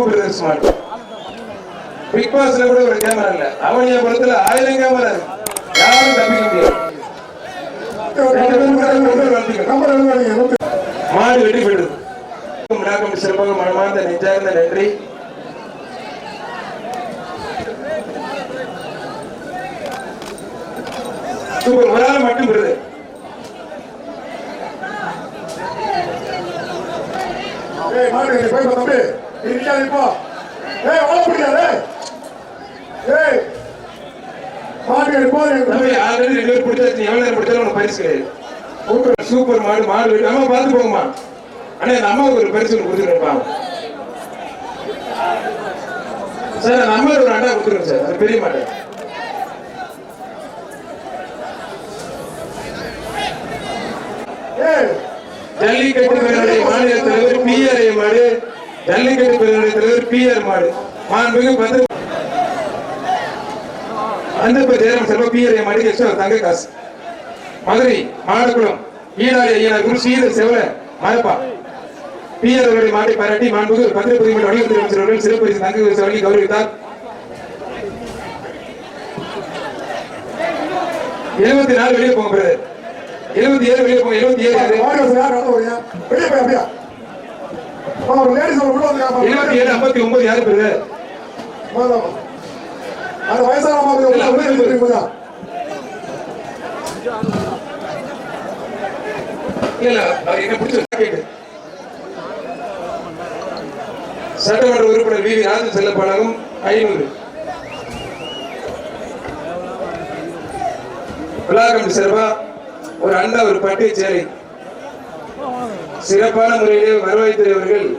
மாடு பிக் பாஸ்ல கூட ஒரு கேமரா இல்ல. அவனியாபுரத்துல ஆயிரம் கேமரா யாரும் தப்பிக்க முடியாது. மாடு வெட்டி போயிடுது. விழாக்கம் சிறப்பாக மனமார்ந்த நெஞ்சார்ந்த நன்றி. சூப்பர் ஒரு ஆள் மட்டும் விருது போய் தம்பி நீ நிக்காத இப்போ ஏய் ஓட முடியாது ஏய் போய் தம்பி ஆல்ரெடி ரெண்டு பேர் பிடிச்சாலும் உனக்கு பரிசு கிடையாது. சூப்பர் மாடு மாடு அம்மா பார்த்து போங்கம்மா. அண்ணா இந்த அம்மாவுக்கு ஒரு பரிசு ஒன்று கொடுத்துருப்பா சார் அம்மா ஒரு அண்டா கொடுத்துருங்க சார். அது பெரிய ஏய். ஜல்லிக்கட்டு மாநில தலைவர் பி ஆர் ஏ மாடு ஜல்லிக்கட்டு பேரனுடைய தலைவர் பி ஆர் மாடு மாண்புமிகு பத்து அந்த ஜெயராம் செல்வ பி ஆர் மாடி மாடு தங்க காசு மதுரை மாடக்குளம் ஈடாடி ஐயா குரு சீத செவல மரப்பா பி ஆர் அவருடைய மாட்டை பாராட்டி மாண்புமிகு பத்திரப்பதிவு மற்றும் வணிகத்துறை அமைச்சர் அவர்கள் சிறப்பு பரிசு தங்க காசு வழங்கி கௌரவித்தார் எழுபத்தி நாலு வெளியே போங்க பிரதர் எழுபத்தி ஏழு வெளியே போங்க எழுபத்தி ஏழு வெளியே போய் அப்படியா ஒரு லேடிஸ் உள்ள வந்து எழுபத்தி ஏழு ஐம்பத்தி ஒன்பது யாரு பிரதர் அந்த வயசான மாதிரி உள்ள போய் போதா இல்ல என்ன பிடிச்ச கேட்டு சட்டமன்ற உறுப்பினர் வி வி ராஜன் செல்லப்பாளரும் ஐநூறு. விழாக்கம் சிறப்பா ஒரு அண்டா ஒரு பட்டு சேலை. சிறப்பான முறையிலே வருவாய்த்துறை அவர்கள்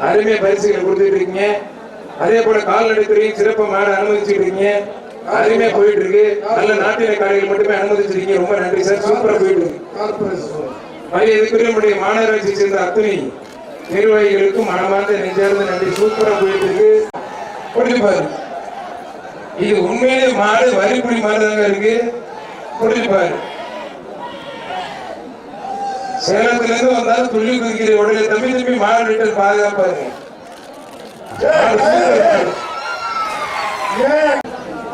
அருமையை பரிசுகள் கொடுத்துட்டு இருக்கீங்க. அதே போல கால்நடைத்துறையும் சிறப்பு மாட அனுமதிச்சுட்டு இருக்கீங்க. அருமையா போயிட்டு இருக்கு. நல்ல நாட்டின காலைகள் மட்டுமே அனுமதிச்சிருக்கீங்க. ரொம்ப நன்றி சார். சூப்பரா போயிட்டு இருக்கு. கார்பரேஷன் நம்முடைய மாநகராட்சியை சேர்ந்த அத்துணை நிர்வாகிகளுக்கும் மனமார்ந்த நெஞ்சார்ந்த நன்றி. சூப்பரா போயிட்டு இருக்கு. கொடுத்து பாரு இது உண்மையிலே மாடு வரிப்புடி தாங்க இருக்கு. கொடுத்து பாரு சேலத்துல இருந்து வந்தாலும் துள்ளி குதிக்கிற உடனே தம்பி தம்பி மாடு விட்டு பாதுகாப்பா இருக்கு மாடு சூப்பரா இருக்கு. ஏய்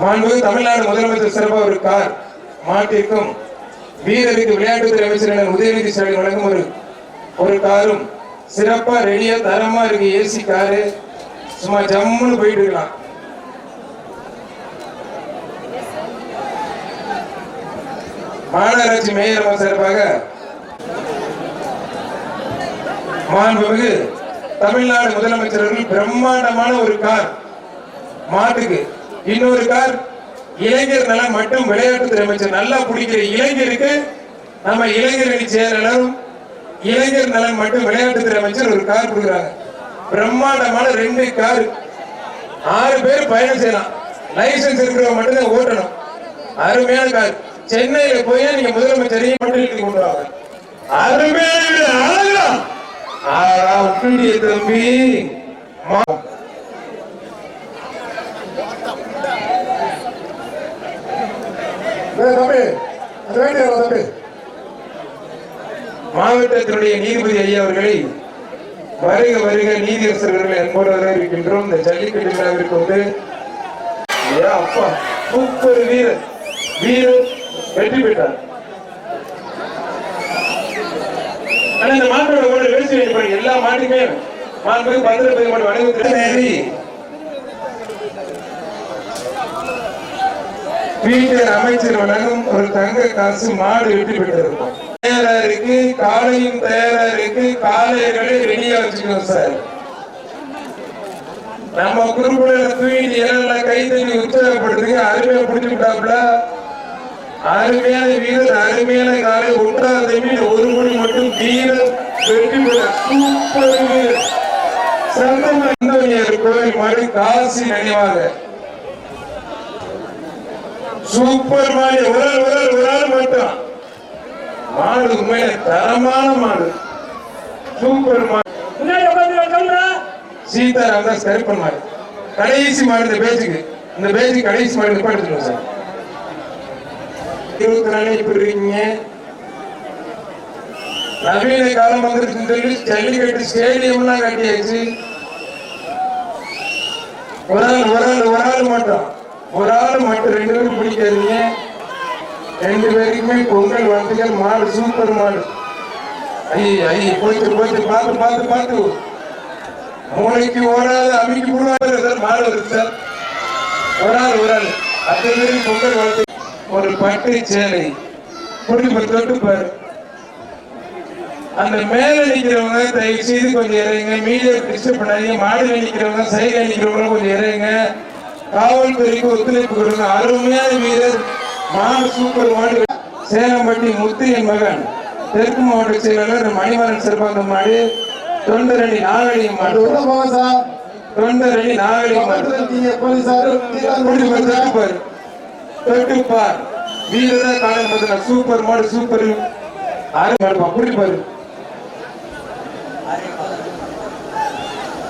மாண்புமிகு தமிழ்நாடு முதலமைச்சர் சிறப்பாக ஒரு கார் மாட்டிற்கும். வீரருக்கு விளையாட்டுத்துறை அமைச்சர் உதயநிதி ஸ்டாலின் வழங்கும் ஒரு ஒரு காரும். சிறப்பா ரெடியா தரமா இருக்கு ஏசி காரு. சும்மா ஜம்முன்னு போயிட்டு இருக்கலாம். மாநகராட்சி மேயர் சிறப்பாக மாண்புமிகு தமிழ்நாடு முதலமைச்சர் அவர்கள் பிரம்மாண்டமான ஒரு கார் மாட்டுக்கு. இன்னொரு கார் இளைஞர் நலம் மட்டும் விளையாட்டுத்துறை அமைச்சர். நல்லா பிடிக்கிற இளைஞருக்கு நம்ம இளைஞரணி அணி செயலாளரும் இளைஞர் நலன் மட்டும் விளையாட்டுத்துறை அமைச்சர் ஒரு கார் கொடுக்குறாங்க. பிரம்மாண்டமான ரெண்டு கார். ஆறு பேர் பயணம் செய்யலாம். லைசன்ஸ் இருக்கிறவங்க மட்டும்தான் ஓட்டணும். அருமையான கார். சென்னையில போய் நீங்க முதலமைச்சரையும் மட்டும் கொண்டு வாங்க. அருமையான வீடு, அழகா ஆறா விட்டுடிய தம்பி. தம்பி. மாவட்டத்தினுடைய நீதிபதி ஐயா அவர்களை வருக வருக நீதியரசர்களை அன்போடு வரவேற்கின்றோம் இந்த ஜல்லிக்கட்டு விழாவிற்கு வந்து அப்பா சூப்பர் வீரர். வீரர் வெற்றி பெற்றார். ஆனா இந்த மாட்டோட ஓட வேஸ்ட் எல்லா மாட்டுமே மாண்பு பந்திரப்பதி மாடு வணங்குகிறது பீட்டர் அமைச்சர் வழங்கும் ஒரு தங்க காசு மாடு வெற்றி பெற்றிருக்கும் தயாரா இருக்கு காலையும் தயாரா இருக்கு காளைகளை ரெடியா வச்சுக்கணும் சார். நம்ம குறுக்குள்ள தூக்கி எல்லாம் கை தண்ணி உற்சாகப்படுத்துங்க அருமையா பிடிச்சு விட்டாப்ல அருமையான வீரர் அருமையான காலை ஒன்றாவது மீன் ஒரு மணி மட்டும் வீரர் வெற்றி பெற சூப்பர் வீரர். சந்தம் அந்தோனியார் கோயில் மாடு காசி நினைவாக. சூப்பர் மாடு. ஒரு ஒரு ஒரு மட்டும். மாடு உண்மையில தரமான மாடு. சூப்பர் மாடு. சீதாராம் தான் கருப்பன் மாடு. கடைசி மாடு இந்த பேச்சுக்கு. இந்த பேச்சுக்கு கடைசி மாடு நிப்பாட்டுங்க சார் இருபத்தி பெறுவீங்க. நவீன காலம் வந்துருச்சுன்னு சொல்லி ஜல்லிக்கட்டு ஸ்டேடியம்லாம் கட்டியாச்சு. ஒரு ஆள் ஒரு ஆள் ஒரு ஆள் மட்டும். ஒரு ஆள் மட்டும். ரெண்டு பேரும் பிடிக்காதீங்க. ரெண்டு பேருக்குமே பொங்கல் வாழ்த்துக்கள். மாடு சூப்பர் மாடு. ஐய ஐய போச்சு போச்சு. பார்த்து பார்த்து பார்த்து. மூளைக்கு ஓடாத அமைக்கு போடுவாரு சார் மாடு வருது சார். ஒரு ஆள் ஒரு ஆள். அத்தனை பேருக்கு பொங்கல் வாழ்த்து ஒரு பட்டு சேலை. புரிஞ்சு பாரு, அந்த மேல நிக்கிறவங்க தயவு செய்து கொஞ்சம் இறங்குங்க. மீடியா டிஸ்டர்ப் பண்ணாதீங்க. மாடுல நிக்கிறவங்க சைடுல நிக்கிறவங்க கொஞ்சம் இறங்குங்க. காவல்துறைக்கு ஒத்துழைப்பு கொடுங்க. அருமையான வீரர் மாடு சூப்பர் மாடு சேலம்பட்டி முத்து என் மகன். தெற்கு மாவட்ட செயலாளர் மணிமாறன் சிறப்பாக மாடு. தொண்டரணி நாகலி அது மாடு. உள்ள போங்க சார் தொண்டரணி நாகலி மாடு பாரு, தொட்டு பாரு தொட்டு பார் வீரரா காலம் பார்த்தா சூப்பர் மாடு சூப்பர் அரை மாடுப்பா புரிஞ்சு பாரு.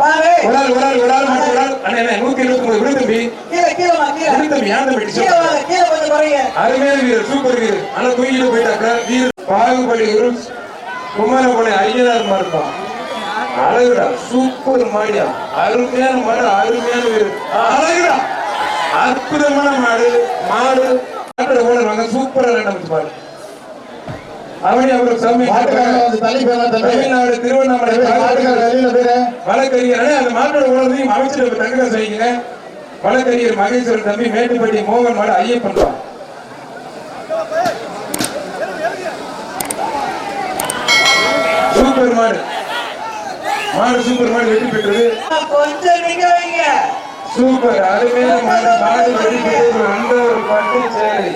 பாரு. ஒரு ஆள் ஒரு ஆள் ஒரு ஆள் மட்டும் ஒரு ஆள். அண்ணே அண்ணே, நூத்தி இருபத்தி ஒன்பது விடு தம்பி. கீழே கீழே வா கீழே. விடு தம்பி ஏன் தம்பி கீழே வாங்க கீழே கொஞ்சம் குறைங்க. அருமையான வீரர் சூப்பர் வீரர். ஆனா தூக்கிட்டு போயிட்டாப்ல. வீரர் பாகுபலி குரு குமாரபலி ஐயனார் மாறுப்பான் அழகுடா சூப்பர் மாடியா. அருமையான மாடு அருமையான வீரர். அழகுடா. அற்புதமான மாடு மாடு மாட்டோட ஓடுறாங்க சூப்பரா ரெண்டாவது மாடு அவனி தம்பி தமிழ்நாடு திருவண்ணாமலை வழக்கறிஞர் அந்த மாட்டோட உணர்வையும் அமைச்சர் தங்க செய்யுங்க. வழக்கறிஞர் மகேஸ்வரன் தம்பி மேட்டுப்பட்டி மோகன் மாடு ஐயப்பன் தான். சூப்பர் மாடு. மாடு சூப்பர் மாடு வெற்றி பெற்றது. கொஞ்சம் நிக்க வைங்க. சூப்பர். அருமையான மாடு வெடிக்கிறது. அந்த ஒரு பட்டு சேலை